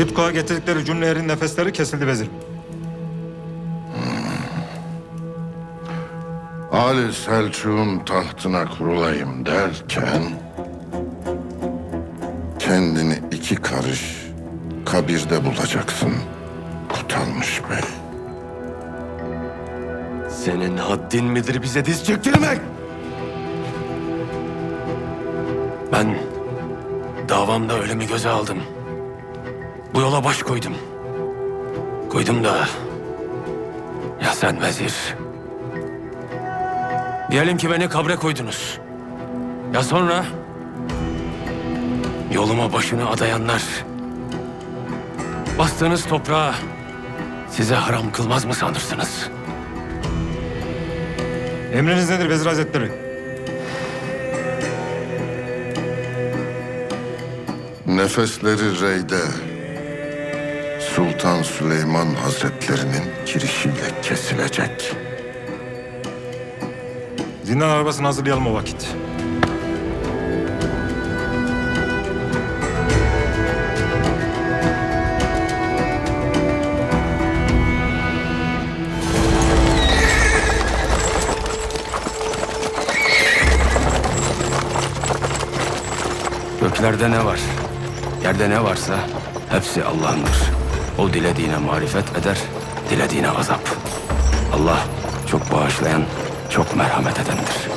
Yutkuğa getirdikleri cümlelerin nefesleri kesildi vezirim. Ali Selçuk'un tahtına kurulayım derken... ...kendini iki karış kabirde bulacaksın. Kutalmış Bey. Senin haddin midir bize diz çektirmek? Ben davamda ölümü göze aldım. Bu yola baş koydum. Koydum da ya sen vezir. Diyelim ki beni kabre koydunuz. Ya sonra yoluma başını adayanlar bastığınız toprağı size haram kılmaz mı sanırsınız? Emriniz nedir vezir hazretleri? Nefesleri reyde Sultan Süleyman Hazretlerinin girişiyle kesilecek. Zindan arabasını hazırlayalım o vakit. Göklerde ne var? Yerde ne varsa hepsi Allah'ındır. O dilediğine marifet eder, dilediğine azap. Allah çok bağışlayan, çok merhamet edendir.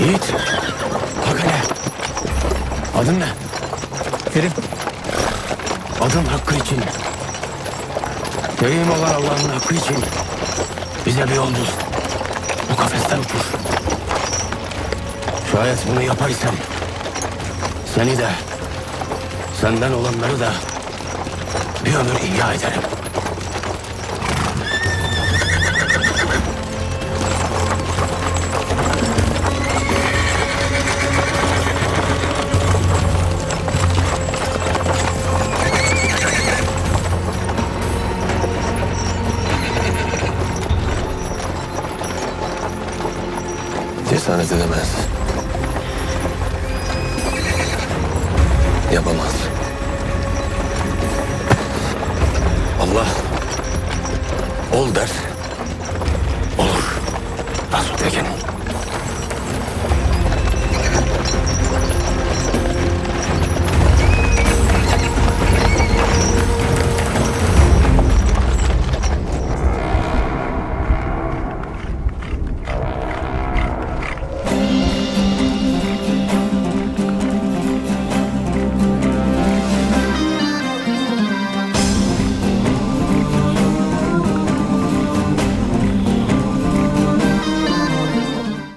Yiğit, bak hele. Adın ne? Kerim. Adın hakkı için Deyim olan Allah'ın hakkı için bize bir yol bul. Bu kafesten uçur. Şayet bunu yapar isem seni de senden olanları da bir ömür ihya ederim. cesaret edemez. Yapamaz. Allah ol der, olur. Nasıl tekin olur.